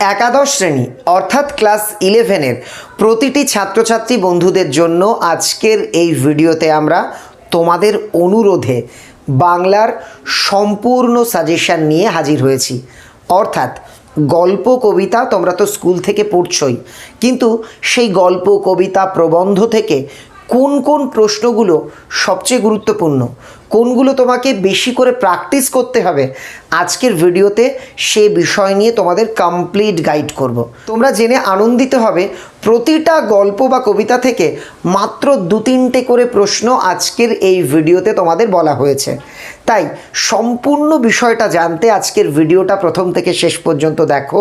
একাদশ শ্রেণি, অর্থাৎ ক্লাস ইলেভেনের প্রতিটি ছাত্রছাত্রী বন্ধুদের জন্য আজকের এই ভিডিওতে আমরা তোমাদের অনুরোধে বাংলার সম্পূর্ণ সাজেশান নিয়ে হাজির হয়েছি। অর্থাৎ গল্প, কবিতা তোমরা তো স্কুল থেকে পড়ছই, কিন্তু সেই গল্প, কবিতা প্রবন্ধ থেকে কোন কোন প্রশ্নগুলো সবচেয়ে গুরুত্বপূর্ণ কোনগুলো তোমাকে বেশি করে প্র্যাকটিস করতে হবে আজকের ভিডিওতে সে বিষয় নিয়ে তোমাদের কমপ্লিট গাইড করব। তোমরা জেনে আনন্দিত হবে প্রতিটা গল্প বা কবিতা থেকে মাত্র দু তিনটে করে প্রশ্ন আজকের এই ভিডিওতে তোমাদের বলা হয়েছে। তাই সম্পূর্ণ বিষয়টা জানতে আজকের ভিডিওটা প্রথম থেকে শেষ পর্যন্ত দেখো।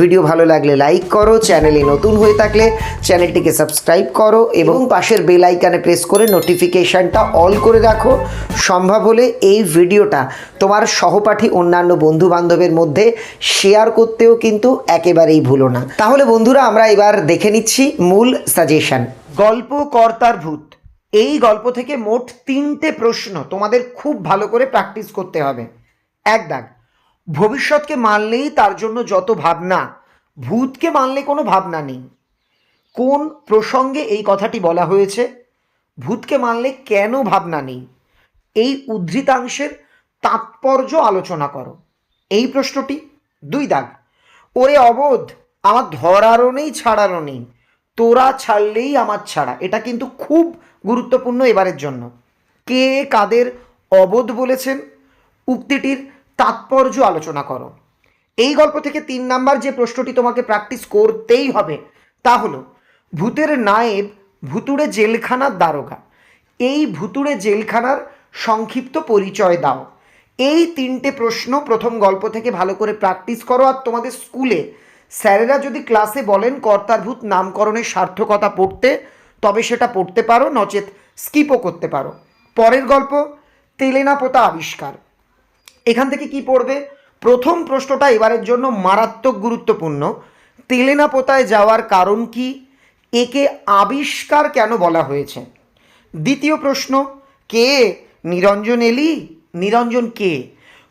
ভিডিও ভালো লাগলে লাইক করো, চ্যানেলে নতুন হয়ে থাকলে চ্যানেলটিকে সাবস্ক্রাইব করো এবং পাশের বেল আইকানে প্রেস করে নোটিফিকেশানটা অল করে রাখো। সম্ভব হলে এই ভিডিওটা তোমার সহপাঠী অন্যান্য বন্ধু বান্ধবের মধ্যে শেয়ার করতেও কিন্তু একেবারেই ভুলো না। তাহলে বন্ধুরা, আমরা এবার দেখে নিচ্ছি মূল সাজেশন গল্প কর্তার ভূত। এই গল্প থেকে মোট তিনটে প্রশ্ন তোমাদের খুব ভালো করে প্র্যাকটিস করতে হবে। এক দাগ, ভবিষ্যৎকে মানলেই তার জন্য যত ভাবনা, ভূতকে মানলে কোনো ভাবনা নেই। কোন প্রসঙ্গে এই কথাটি বলা হয়েছে? ভূতকে মানলে কেন ভাবনা নেই? এই উদ্ধৃতাংশের তাৎপর্য আলোচনা করো। এই প্রশ্নটি। দুই দাগ, ওরে অবোধ আমার ধরারও নেই, ছাড়ারও নেই। তোরা ছাড়লেই আমার ছাড়া। এটা কিন্তু খুব গুরুত্বপূর্ণ এবারের জন্য। কে কাদের অবোধ বলেছেন? উক্তিটির তাৎপর্য আলোচনা করো। এই গল্প থেকে তিন নাম্বার যে প্রশ্নটি তোমাকে প্র্যাকটিস করতেই হবে, তা হলো, ভূতের নায়েব ভুতুড়ে জেলখানার দারোগা। এই ভুতুড়ে জেলখানার সংক্ষিপ্ত পরিচয় দাও। এই তিনটে প্রশ্ন প্রথম গল্প থেকে ভালো করে প্র্যাকটিস করো আর তোমাদের স্কুলে স্যারেরা যদি ক্লাসে বলেন কর্তার ভূত নামকরণের সার্থকতা পড়তে, তবে সেটা পড়তে পারো, নচেত স্কিপও করতে পারো। পরের গল্প, তেলেনা পোতা আবিষ্কার। এখান থেকে কি পড়বে? প্রথম প্রশ্নটা এবারের জন্য মারাত্মক গুরুত্বপূর্ণ। তেলেনা পোতায় যাওয়ার কারণ কি? একে আবিষ্কার কেন বলা হয়েছে? দ্বিতীয় প্রশ্ন, কে নিরঞ্জন এলি? নিরঞ্জন কে?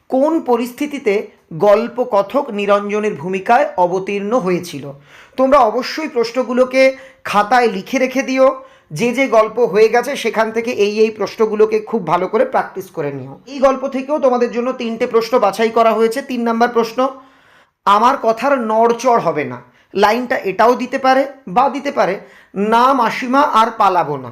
কোন পরিস্থিতিতে গল্প কথক নিরঞ্জনের ভূমিকায় অবতীর্ণ হয়েছিল। তোমরা অবশ্যই প্রশ্নগুলোকে খাতায় লিখে রেখে দিও। যে যে গল্প হয়ে গেছে সেখান থেকে এই এই প্রশ্নগুলোকে খুব ভালো করে প্র্যাকটিস করে নিও। এই গল্প থেকেও তোমাদের জন্য তিনটে প্রশ্ন বাছাই করা হয়েছে। তিন নাম্বার প্রশ্ন, আমার কথার নড়চড় হবে না। লাইনটা এটাও দিতে পারে বা দিতে পারে, না মাসিমা আর পালাবো না।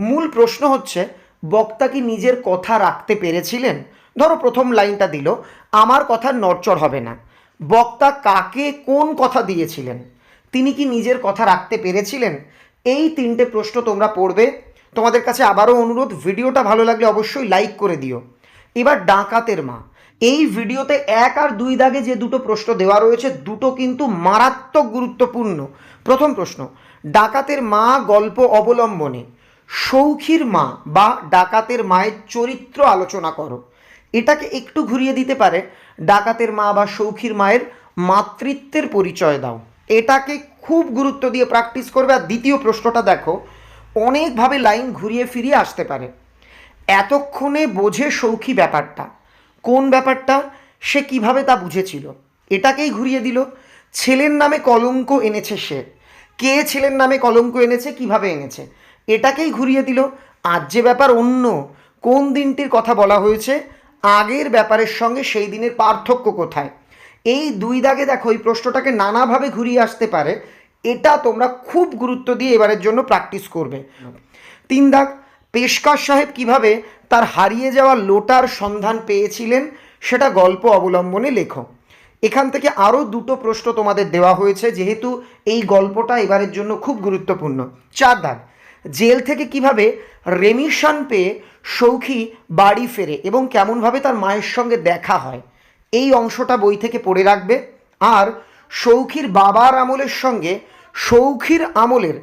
মূল প্রশ্ন হচ্ছে, বক্তা কি নিজের কথা রাখতে পেরেছিলেন? ধরো প্রথম লাইনটা দিল, আমার কথা নড়চড় হবে না। বক্তা কাকে কোন কথা দিয়েছিলেন? তিনি কি নিজের কথা রাখতে পেরেছিলেন? এই তিনটে প্রশ্ন তোমরা পড়বে। তোমাদের কাছে আবারও অনুরোধ, ভিডিওটা ভালো লাগলে অবশ্যই লাইক করে দিও। এবার ডাকাতের মা। এই ভিডিওতে এক আর দুই দাগে যে দুটো প্রশ্ন দেওয়া রয়েছে, দুটো কিন্তু মারাত্মক গুরুত্বপূর্ণ। প্রথম প্রশ্ন, ডাকাতের মা গল্প অবলম্বনে। সৌখীর মা বা ডাকাতের মায়ের চরিত্র আলোচনা করো। এটাকে একটু ঘুরিয়ে দিতে পারে। ডাকাতের মা বা সৌখীর মায়ের মাতৃত্বের পরিচয় দাও। এটাকে খুব গুরুত্ব দিয়ে প্র্যাকটিস করবে। আর দ্বিতীয় প্রশ্নটা দেখো, অনেকভাবে লাইন ঘুরিয়ে ফিরিয়ে আসতে পারে। এতক্ষণে বোঝে সৌখী ব্যাপারটা। কোন ব্যাপারটা? সে কীভাবে তা বুঝেছিল? এটাকেই ঘুরিয়ে দিল। ছেলের নামে কলঙ্ক এনেছে সে। কে ছেলের নামে কলঙ্ক এনেছে? কীভাবে এনেছে? এটাকেই ঘুরিয়ে দিল। আজ যে ব্যাপার অন্য, কোন দিনটির কথা বলা হয়েছে? আগের ব্যাপারের সঙ্গে সেই দিনের পার্থক্য কোথায়? এই দুই দাগে দেখো, এই প্রশ্নটাকে নানাভাবে ঘুরিয়ে আসতে পারে। এটা তোমরা খুব গুরুত্ব দিয়ে এবারের জন্য প্র্যাকটিস করবে। তিন দাগ, পেশকার সাহেব কীভাবে তার হারিয়ে যাওয়া লোটার সন্ধান পেয়েছিলেন সেটা গল্প অবলম্বনে লেখো। এখান থেকে আরও দুটো প্রশ্ন তোমাদের দেওয়া হয়েছে, যেহেতু এই গল্পটা এবারের জন্য খুব গুরুত্বপূর্ণ। চার দাগ জেল থেকে কীভাবে রেমিশন পেয়ে সৌখী বাড়ি ফেরে এবং কেমনভাবে তার মায়ের সঙ্গে দেখা হয়, এই অংশটা বই থেকে পড়ে রাখবে। আর সৌখীর বাবার আমলের সঙ্গে সৌখীর আমলের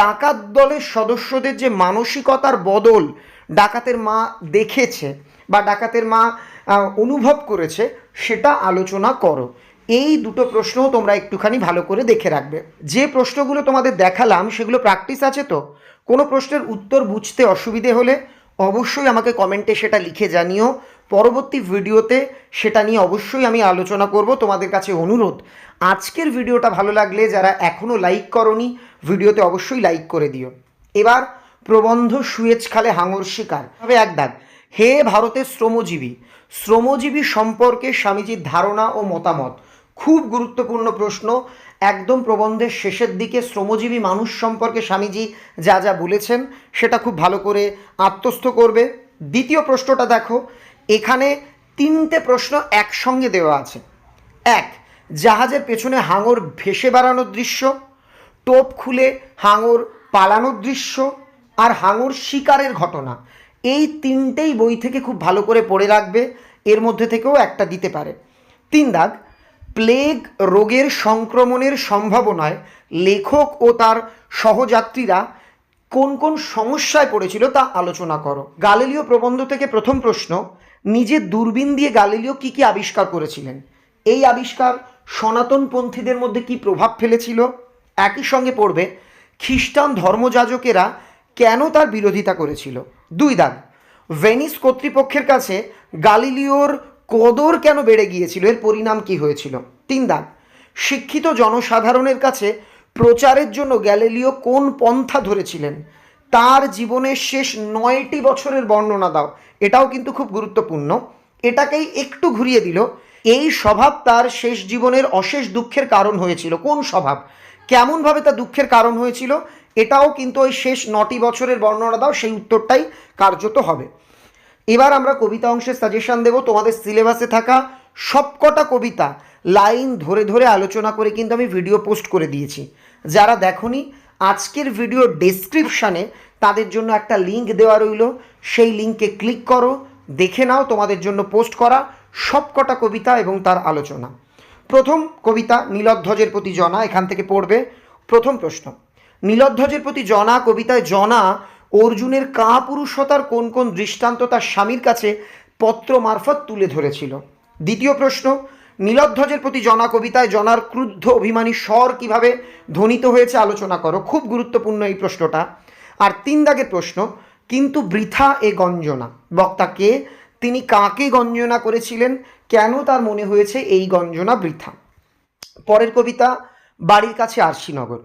ডাকাত দলের সদস্যদের যে মানসিকতার বদল ডাকাতের মা দেখেছে বা ডাকাতের মা অনুভব করেছে, সেটা আলোচনা করো। এই দুটো প্রশ্নও তোমরা একটুখানি ভালো করে দেখে রাখবে। যে প্রশ্নগুলো তোমাদের দেখালাম, সেগুলো প্র্যাকটিস আছে তো? কোনো প্রশ্নের উত্তর বুঝতে অসুবিধে হলে অবশ্যই আমাকে কমেন্টে সেটা লিখে জানিও। পরবর্তী ভিডিওতে সেটা নিয়ে অবশ্যই আমি আলোচনা করব। তোমাদের কাছে অনুরোধ, আজকের ভিডিওটা ভালো লাগলে যারা এখনও লাইক করনি, ভিডিওতে অবশ্যই লাইক করে দিও। এবার প্রবন্ধ সুয়েজ খালে হাঙর শিকার। তবে এক দাগ, হে ভারতের শ্রমজীবী শ্রমজীবী সম্পর্কে স্বামীজির ধারণা ও মতামত খুব গুরুত্বপূর্ণ প্রশ্ন। একদম প্রবন্ধের শেষের দিকে শ্রমজীবী মানুষ সম্পর্কে স্বামীজি যা যা বলেছেন, সেটা খুব ভালো করে আত্মস্থ করবে। দ্বিতীয় প্রশ্নটা দেখো, এখানে তিনটে প্রশ্ন একসঙ্গে দেওয়া আছে। এক, জাহাজের পেছনে হাঙর ভেসে বেড়ানোর দৃশ্য, টোপ খুলে হাঙর পালানোর দৃশ্য আর হাঙর শিকারের ঘটনা। এই তিনটেই বই থেকে খুব ভালো করে পড়ে রাখবে, এর মধ্যে থেকেও একটা দিতে পারে। তিন দাগ প্লেগ রোগের সংক্রমণের সম্ভাবনায় লেখক ও তার সহযাত্রীরা কোন কোন সমস্যায় পড়েছিল তা আলোচনা করো। গালিলীয় প্রবন্ধ থেকে প্রথম প্রশ্ন নিজের দূরবীন দিয়ে গালিলীয় কি কি আবিষ্কার করেছিলেন? এই আবিষ্কার সনাতনপন্থীদের মধ্যে কি প্রভাব ফেলেছিল? একই সঙ্গে পড়বে, খ্রিস্টান ধর্মযাজকেরা কেন তার বিরোধিতা করেছিল? দুই দাগ, ভেনিস কর্তৃপক্ষের কাছে গালিলিওর কদর কেন বেড়ে গিয়েছিল? এর পরিণাম কি হয়েছিল? তিন দাগ। শিক্ষিত জনসাধারণের কাছে প্রচারের জন্য গ্যালিলিও কোন পন্থা ধরেছিলেন? তার জীবনের শেষ নয়টি বছরের বর্ণনা দাও। এটাও কিন্তু খুব গুরুত্বপূর্ণ। এটাকেই একটু ঘুরিয়ে দিল। এই স্বভাব তার শেষ জীবনের অশেষ দুঃখের কারণ হয়েছিল। কোন স্বভাব? কেমনভাবে তা দুঃখের কারণ হয়েছিল? এটাও কিন্তু ওই শেষ নটি বছরের বর্ণনা দাও। সেই উত্তরটাই কার্যত হবে। এবার আমরা কবিতা অংশের সাজেশন দেব। তোমাদের সিলেবাসে থাকা সবকটা কবিতা লাইন ধরে ধরে আলোচনা করে কিন্তু আমি ভিডিও পোস্ট করে দিয়েছি। যারা দেখনি, আজকের ভিডিও ডেসক্রিপশানে তাদের জন্য একটা লিঙ্ক দেওয়া রইল। সেই লিঙ্কে ক্লিক করো, দেখে নাও তোমাদের জন্য পোস্ট করা সবকটা কবিতা এবং তার আলোচনা। প্রথম কবিতা নীলধ্বজের প্রতি জনা, এখান থেকে পড়বে। প্রথম প্রশ্ন, নীলধ্বজের প্রতি জনা কবিতায় জনা অর্জুনের কাপুরুষতার কোন কোন দৃষ্টান্ত তার স্বামীর কাছে পত্র মারফত তুলে ধরেছিল? দ্বিতীয় প্রশ্ন, নীলধ্বজের প্রতি জনা কবিতায় জনার ক্রুদ্ধ অভিমানী স্বর কীভাবে ধ্বনিত হয়েছে আলোচনা করো? খুব গুরুত্বপূর্ণ এই প্রশ্নটা। আর তিন দাগের প্রশ্ন, কিন্তু বৃথা এ গঞ্জনা। বক্তাকে তিনি কাকে গঞ্জনা করেছিলেন? কেন তার মনে হয়েছে এই গঞ্জনা বৃথা? পরের কবিতা, বাড়ির কাছে আরশিনগর।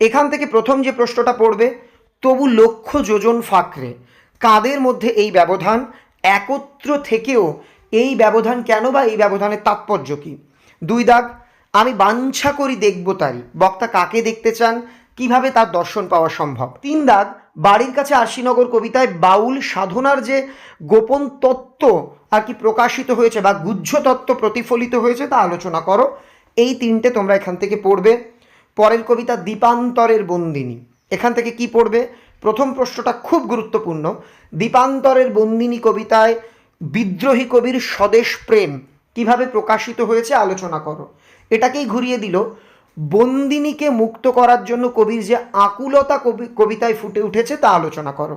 এখান থেকে প্রথম যে প্রশ্নটা পড়বে তবু লক্ষ যোজন ফাঁকরে। কাদের মধ্যে এই ব্যবধান? একত্র থেকেও এই ব্যবধান কেন বা এই ব্যবধানের তাৎপর্য কী? দুই দাগ, আমি বাঞ্ছা করি দেখব তারি। বক্তা কাকে দেখতে চান? কীভাবে তার দর্শন পাওয়া সম্ভব? তিন দাগ, বাড়ির কাছে আশিনগর কবিতায় বাউল সাধনার যে গোপন তত্ত্ব আর কি প্রকাশিত হয়েছে বা গুহ্য তত্ত্ব প্রতিফলিত হয়েছে তা আলোচনা করো। এই তিনটে তোমরা এখান থেকে পড়বে। পরের কবিতা দীপান্তরের বন্দিনী। এখান থেকে কি পড়বে? প্রথম প্রশ্নটা খুব গুরুত্বপূর্ণ। দীপান্তরের বন্দিনী কবিতায় বিদ্রোহী কবির স্বদেশ প্রেম কীভাবে প্রকাশিত হয়েছে আলোচনা করো। এটাকেই ঘুরিয়ে দিল, বন্দিনীকে মুক্ত করার জন্য কবির যে আকুলতা কবি, কবিতায় ফুটে উঠেছে তা আলোচনা করো।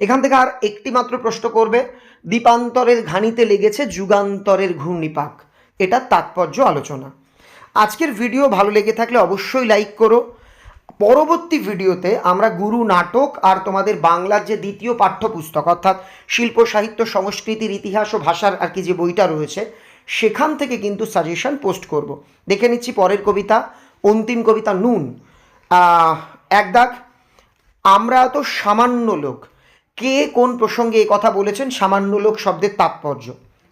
এখান থেকে আর একটি মাত্র প্রশ্ন করবে, দীপান্তরের ঘানিতে লেগেছে যুগান্তরের ঘূর্ণিপাক। এটা তাৎপর্য আলোচনা। আজকের ভিডিও ভালো লেগে থাকলে অবশ্যই লাইক করো পরবর্তী ভিডিওতে আমরা গুরু নাটক আর তোমাদের বাংলার যে দ্বিতীয় পাঠ্যপুস্তক, অর্থাৎ শিল্প, সাহিত্য, সংস্কৃতির ইতিহাস ও ভাষার আর কি যে বইটা রয়েছে, সেখান থেকে কিন্তু সাজেশন পোস্ট করব। দেখে নিচ্ছি পরের কবিতা, অন্তিম কবিতা নুন। এক দাগ, আমরা তো সামান্য লোক। কে কোন প্রসঙ্গে এই কথা বলেছেন? সামান্য লোক শব্দের তাৎপর্য।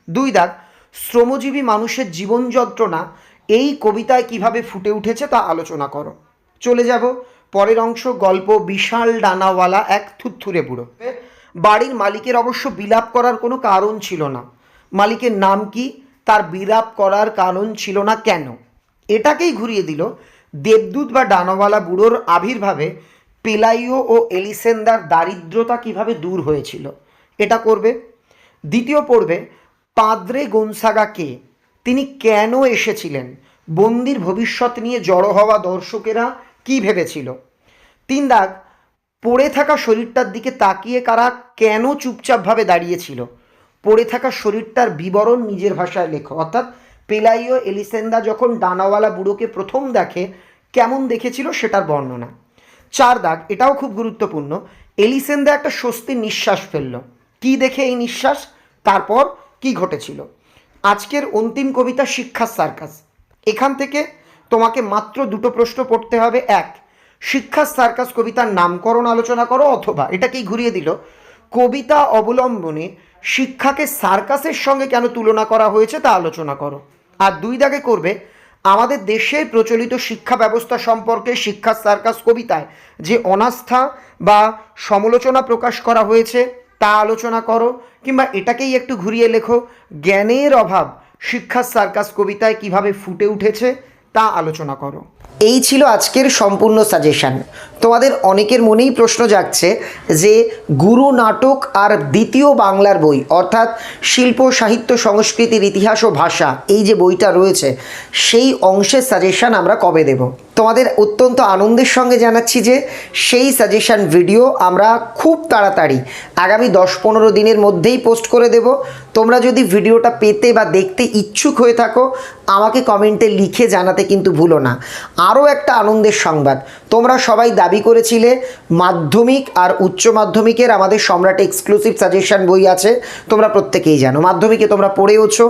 দুই দাগ, শ্রমজীবী মানুষের জীবন যন্ত্রণা, এই কবিতায় কীভাবে ফুটে উঠেছে তা আলোচনা করো। চলে যাব। পরের অংশ গল্প বিশাল ডানাওয়ালা এক থুথুরে বুড়ো। বাড়ির মালিকের অবশ্য বিলাপ করার কোনো কারণ ছিল না। মালিকের নাম কি? তার বিলাপ করার কারণ ছিল না কেন? এটাকেই ঘুরিয়ে দিল দেবদূত বা ডানাওয়ালা বুড়োর আবির্ভাবে পেলাইও ও এলিসেন্দার দারিদ্রতা কীভাবে দূর হয়েছিল। এটা করবে। দ্বিতীয় পড়বে পাদ্রে গোনসাগা কে? তিনি কেন এসেছিলেন? বন্দির ভবিষ্যৎ নিয়ে জড়ো হওয়া দর্শকেরা কি ভেবেছিল? তিন দাগ, পড়ে থাকা শরীরটার দিকে তাকিয়ে কারা কেন চুপচাপভাবে দাঁড়িয়েছিল? পড়ে থাকা শরীরটার বিবরণ নিজের ভাষায় লেখো। অর্থাৎ পেলাইও এলিসেন্দা যখন ডানাওয়ালা বুড়োকে প্রথম দেখে কেমন দেখেছিল সেটার বর্ণনা। চার দাগ, এটাও খুব গুরুত্বপূর্ণ, এলিসেন্দা একটা স্বস্তির নিঃশ্বাস ফেলল। কি দেখে এই নিঃশ্বাস? তারপর কি ঘটেছিল? আজকের অন্তিম কবিতা শিক্ষার সার্কাস। এখান থেকে তোমাকে মাত্র দুটো প্রশ্ন পড়তে হবে। এক শিক্ষার সার্কাস কবিতার নামকরণ আলোচনা করো অথবা এটাকেই ঘুরিয়ে দিল, কবিতা অবলম্বনে শিক্ষাকে সার্কাসের সঙ্গে কেন তুলনা করা হয়েছে তা আলোচনা করো। আর দুই দাগে করবে, আমাদের দেশে প্রচলিত শিক্ষা ব্যবস্থা সম্পর্কে শিক্ষার সার্কাস কবিতায় যে অনাস্থা বা সমালোচনা প্রকাশ করা হয়েছে তা আলোচনা করো, কিংবা এটাকেই একটু ঘুরিয়ে লেখো, জ্ঞানের অভাব শিক্ষার সার্কাস কবিতায় কীভাবে ফুটে উঠেছে তা আলোচনা করো। এই ছিল আজকের সম্পূর্ণ সাজেশন তোমাদের অনেকের মনেই প্রশ্ন জাগছে যে গুরু নাটক আর দ্বিতীয় বাংলার বই, অর্থাৎ শিল্প, সাহিত্য, সংস্কৃতির ইতিহাস ও ভাষা, এই যে বইটা রয়েছে, সেই অংশের সাজেশান আমরা কবে দেব? তোমাদের অত্যন্ত আনন্দের সঙ্গে জানাচ্ছি যে সেই সাজেশন ভিডিও আমরা খুব তাড়াতাড়ি, আগামী দশ পনেরো দিনের মধ্যেই পোস্ট করে দেব। তোমরা যদি ভিডিওটা পেতে বা দেখতে ইচ্ছুক হয়ে থাকো, আমাকে কমেন্টে লিখে জানাতে কিন্তু ভুলো না। আরও একটা আনন্দের সংবাদ তোমরা সবাই দাবি করেছিলে মাধ্যমিক আর উচ্চ মাধ্যমিকের আমাদের সম্রাট এক্সক্লুসিভ সাজেশন বই আছে। তোমরা প্রত্যেকেই জানো। মাধ্যমিকে তোমরা পড়েওছো।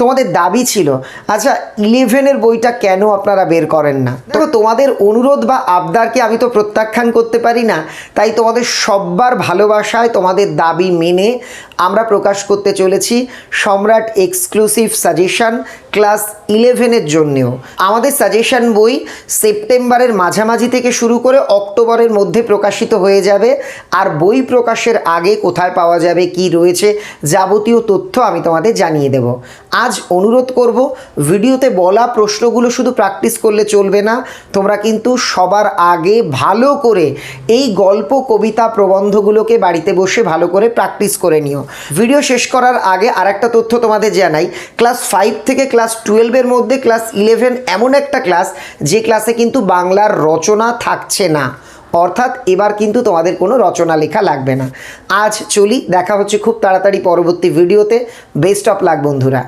তোমাদের দাবি ছিল আচ্ছা ইলেভেনের বইটা কেন আপনারা বের করেন না? তবে তোমাদের অনুরোধ বা আবদারকে আমি তো প্রত্যাখ্যান করতে পারি না, তাই তোমাদের সব্বার ভালোবাসায় তোমাদের দাবি মেনে আমরা প্রকাশ করতে চলেছি। সম্রাট এক্সক্লুসিভ সাজেশন ক্লাস ইলেভেনের জন্যেও। আমাদের সাজেশন বই সেপ্টেম্বরের মাঝামাঝি থেকে শুরু করে অক্টোবরের মধ্যে প্রকাশিত হয়ে যাবে। আর বই প্রকাশের আগে কোথায় পাওয়া যাবে, কি রয়েছে, যাবতীয় তথ্য আমি তোমাদের জানিয়ে দেব। আজ অনুরোধ করব, ভিডিওতে বলা প্রশ্নগুলো শুধু প্র্যাকটিস করলে চলবে না, তোমরা কিন্তু সবার আগে ভালো করে এই গল্প, কবিতা, প্রবন্ধগুলোকে বাড়িতে বসে ভালো করে প্র্যাকটিস করে নিও। ভিডিও শেষ করার আগে আরেকটা তথ্য তোমাদের জানাই। ক্লাস ফাইভ থেকে ক্লাস টুয়েলভের মধ্যে ক্লাস ইলেভেন এমন একটা ক্লাস যে ক্লাসে কিন্তু বাংলার রচনা থাকছে না। অর্থাৎ এবার কিন্তু তোমাদের কোনো রচনা লেখা লাগবে না। আজ চলি, দেখা হচ্ছে খুব তাড়াতাড়ি পরবর্তী ভিডিওতে। বেস্ট অফ লাগ বন্ধুরা।